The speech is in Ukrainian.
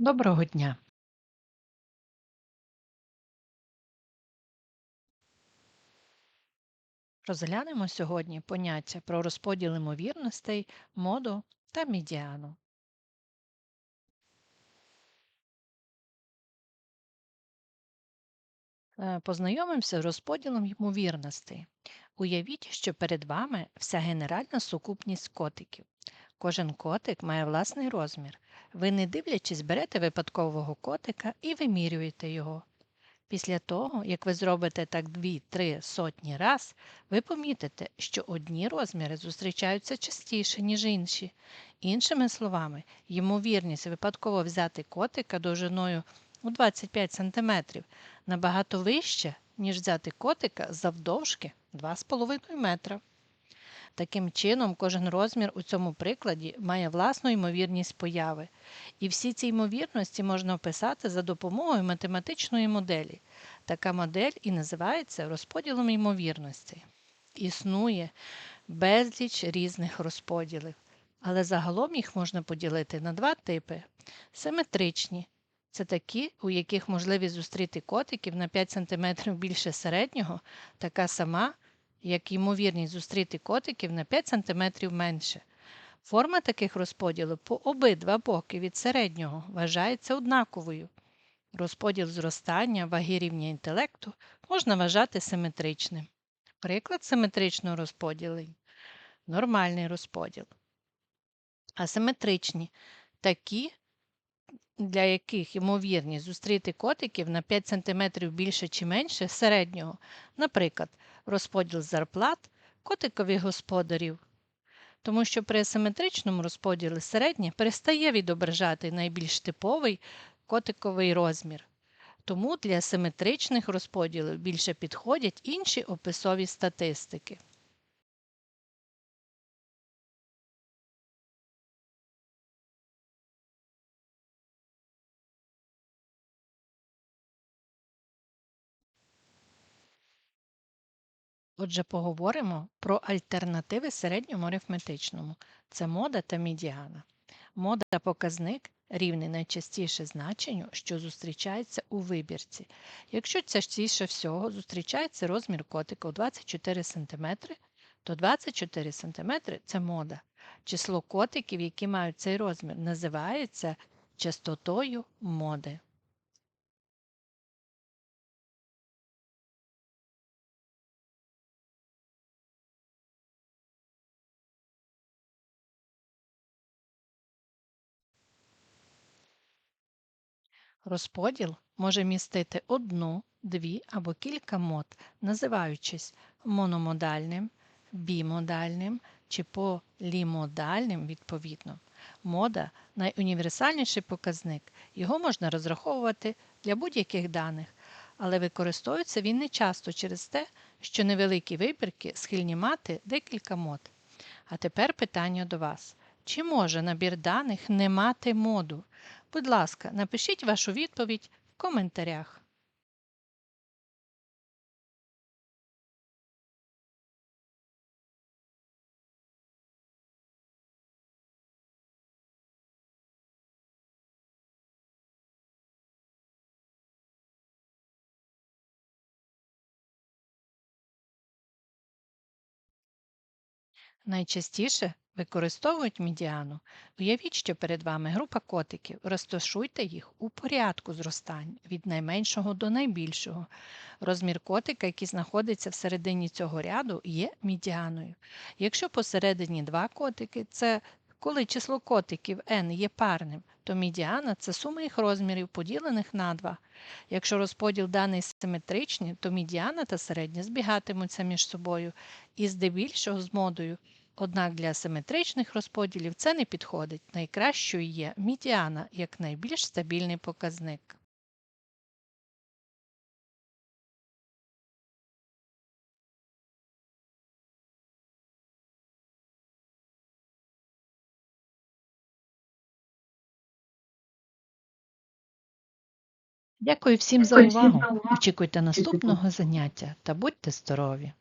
Доброго дня! Розглянемо сьогодні поняття про розподіл ймовірностей, моду та медіану. Е, Познайомимося з розподілом ймовірностей. Уявіть, що перед вами вся генеральна сукупність котиків. Кожен котик має власний розмір. Ви, не дивлячись, берете випадкового котика і вимірюєте його. Після того, як ви зробите так дві-три сотні раз, ви помітите, що одні розміри зустрічаються частіше, ніж інші. Іншими словами, ймовірність випадково взяти котика довжиною у 25 см набагато вища, ніж взяти котика завдовжки 2,5 метра. Таким чином, кожен розмір у цьому прикладі має власну ймовірність появи. І всі ці ймовірності можна описати за допомогою математичної моделі. Така модель і називається розподілом ймовірностей. Існує безліч різних розподілів, але загалом їх можна поділити на два типи: симетричні. Це такі, у яких можливість зустріти котиків на 5 см більше середнього, така сама, як ймовірність зустріти котиків на 5 см менше. Форма таких розподілів по обидва боки від середнього вважається однаковою. Розподіл зростання ваги рівня інтелекту можна вважати симетричним. Приклад симетричного розподілу нормальний розподіл. Асиметричні такі, для яких ймовірність зустріти котиків на 5 см більше чи менше середнього, наприклад, розподіл зарплат котикових господарів. Тому що при асиметричному розподілі середнє перестає відображати найбільш типовий котиковий розмір. Тому для симетричних розподілів більше підходять інші описові статистики. Отже, поговоримо про альтернативи середньому арифметичному. Це мода та медіана. Мода показник рівний найчастіше значенню, що зустрічається у вибірці. Якщо частіше всього зустрічається розмір котика у 24 см, то 24 см це мода. Число котиків, які мають цей розмір, називається частотою моди. Розподіл може містити одну, дві або кілька мод, називаючись мономодальним, бімодальним чи полімодальним відповідно. Мода найуніверсальніший показник. Його можна розраховувати для будь-яких даних, але використовується він не часто через те, що невеликі вибірки схильні мати декілька мод. А тепер питання до вас. Чи може набір даних не мати моду? Будь ласка, напишіть вашу відповідь в коментарях. Найчастіше використовують медіану. Уявіть, що перед вами група котиків. Розташуйте їх у порядку зростання від найменшого до найбільшого. Розмір котика, який знаходиться всередині цього ряду, є медіаною. Якщо посередині два котики, це коли число котиків n є парним, то медіана це сума їх розмірів, поділених на 2. Якщо розподіл даний симетричний, то медіана та середня збігатимуться між собою і здебільшого з модою. Однак для симетричних розподілів це не підходить. Найкращою є медіана як найбільш стабільний показник. Дякую всім за увагу. Очікуйте наступного заняття та будьте здорові!